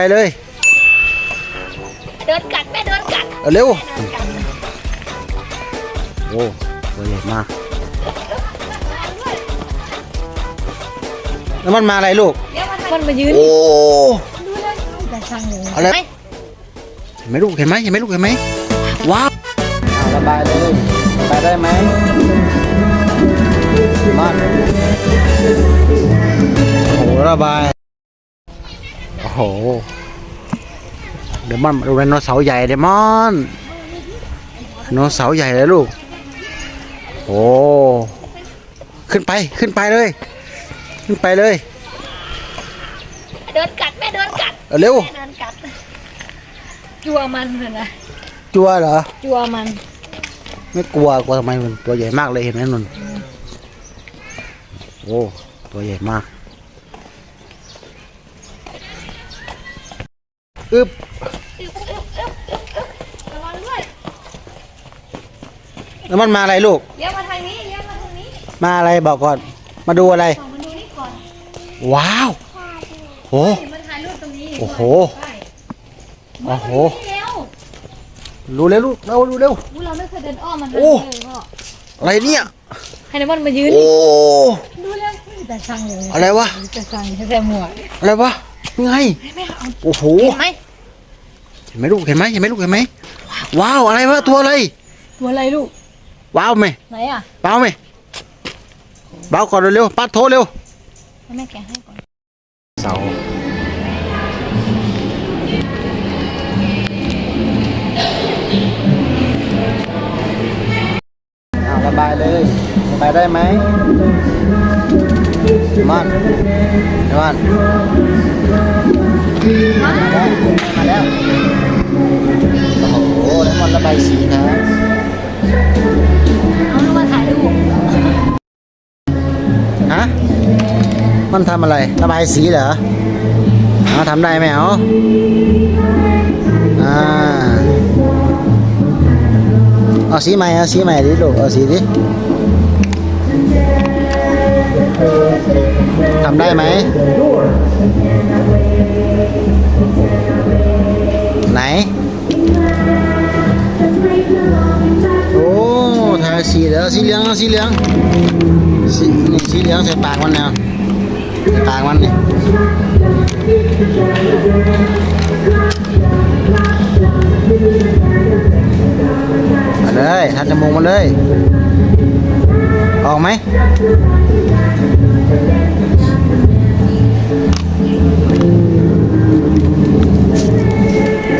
ไปเลยเดินกัดแม่เดินกัดเอาเร็วเดินกัดโอ้ตัวใหญ่มาก แล้วมันมาอะไรลูกเดี๋ยวมันมายืนโอ้ดูเลยแต่ช่างเลยอะไรเห็นไหมลูก เห็นไหมเห็นไหมลูก เห็นไหมว้าวเอาระบายเลยระบายได้ไหมมาโอ้โหระบาย โอ้โหเดมอนดูไดโนเสาร์ใหญ่เดมอนไดโนเสาร์ใหญ่เลยลูกโอ้ขึ้นไปขึ้นไปเลย ขึ้นไปเลยเดินกัดแม่เดินกัดเอาเร็วแม่เดินกัดจัวมันเลยนะจัวเหรอจัวมัน ไม่กลัวกลัวทำไมมันตัวใหญ่มากเลยเห็นไหมนนโอ้ตัวใหญ่มาก อึบอึ๊บอึ๊บอึ๊บอึ๊บอึ๊บระวังด้วยแล้วมันมาอะไรลูก เลี้ยวมาทางนี้เลี้ยวมาทางนี้มาอะไรบอกก่อน มาดูอะไรส่องมาดูนี่ก่อนว้าวโอ้มาถ่ายรูปตรงนี้โอ้โห ไปโอ้โห เร็วรู้เร็วลูกเร็วดูเร็ว อุ๊ยเราไม่เคยเดินอ้อมมันโอ้เลยพ่ออะไรเนี่ยให้น้ำมันมายืนโอ้ดูเร็วแต่ช่างเลยอะไรวะแต่ช่างใส่หมวกอะไรวะ ยังไงไม่เอาโอ้โหเห็นไหมเห็นไหมลูกเห็นไหมเห็นไหมลูกเห็นไหมว้าวอะไรวะตัวอะไรตัวอะไรลูกว้าวไหมไหนอะเบาไหมเบาก่อนเร็วๆปัดโทรเร็วให้แม่แกะให้ก่อนเสาเอาระบายเลยระบายได้ไหม มันมันมาแล้วมาแล้ว โอ้โหแล้วมันระบายสีครับเอาลูกมาถ่ายรูปฮะ มันทำอะไร ระบายสีเหรอเอาทำได้ไหมเอาอ่าเอาสีใหม่เอาสีใหม่ดิลูกเอาสีดิ ทำได้ไหม ไหน โอ้ทาสีเหลืองสีเหลืองสีเหลืองสีนี่สีเหลืองใส่ปากมันแล้วใส่ปากมันนี่มาเลยทาจมูกมาเลย ออกไหม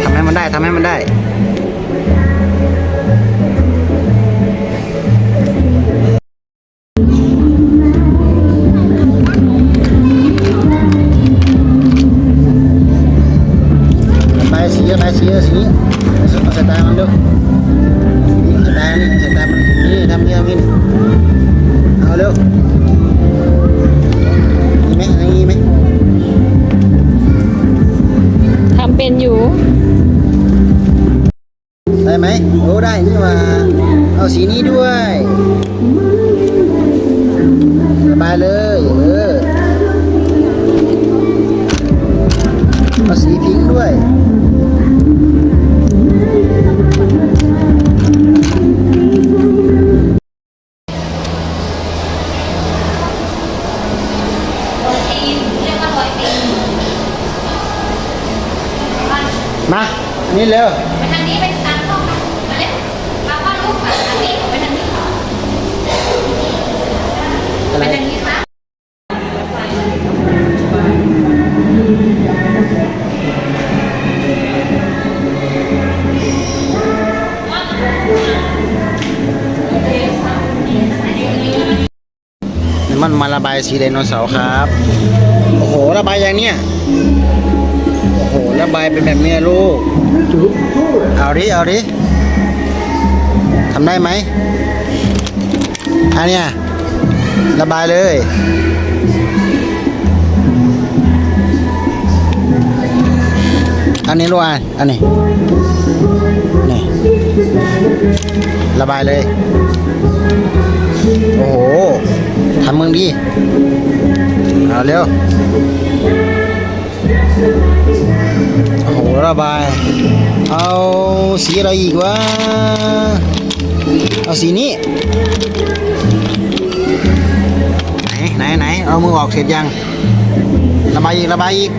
ทำให้มันได้ทำให้มันได้ไปสีไปสีสีเอาใส่ตามันดู ได้ไหมโอ้ได้นี่ว่าเอาสีนี้ด้วยสบายเลยเออเอาสีพิงค์ด้วยมาอันนี้เร็วไปทางนี้ไปตามห้องมาเร็วมาพ่อลูกมาทางนี้ไปทางนี้ อะไรไปทางนี้ครับมันมาระบายสีไดโนเสาร์ครับ โอ้โห ระบายอย่างเนี้ย โอ้โห ระบายเป็นแบบเนี้ยลูก เอาดิ เอาดิ ทำได้ไหมอันเนี้ย ระบายเลย อันนี้ลูกอะอันนี้ นี่ ระบายเลย โอ้โห ทำมึงดี เอาเร็ว โอ้โห ระบาย เอาสีอะไรอีกวะ เอาสีนี้ เอามือออกเสร็จยังระบายอีกระบายอีก